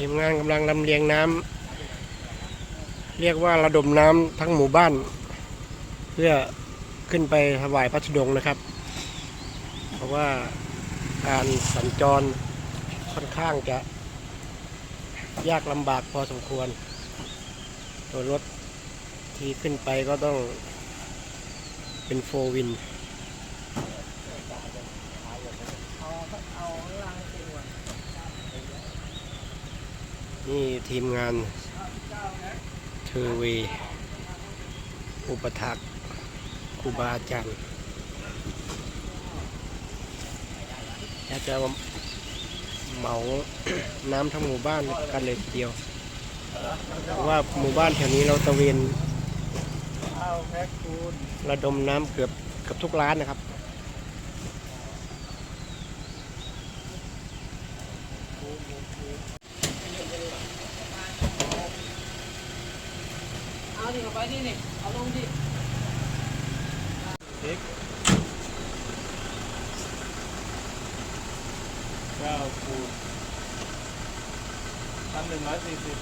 ทีมงานกำลังลำเลียงน้ำเรียกว่าระดมน้ำทั้งหมู่บ้าน เพื่อขึ้นไปถวายพระธุดงค์นะครับ เพราะว่าการสัญจรค่อนข้างจะยากลำบากพอสมควร ตัวรถที่ขึ้นไปก็ต้องเป็นโฟวิน นี่ทีมงานเทอร์เวย์อุปถักครูบาอาจารย์อยากจะเหมาน้ำทั้งหมู่บ้านกันเลยทีเดียวเพราะว่าหมู่บ้านแถวนี้เราตะเวนระดมน้ำเกือบเกือบทุกร้านนะครับ ดิเอาไปนี่นี่เอาลงดิสิบเก้าคูณพัหนึ่งร้อยสี่สิบ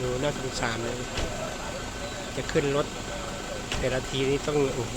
ดูน่าสงสารเลยจะขึ้นรถ แต่ละทีนี่ต้องโอ้โห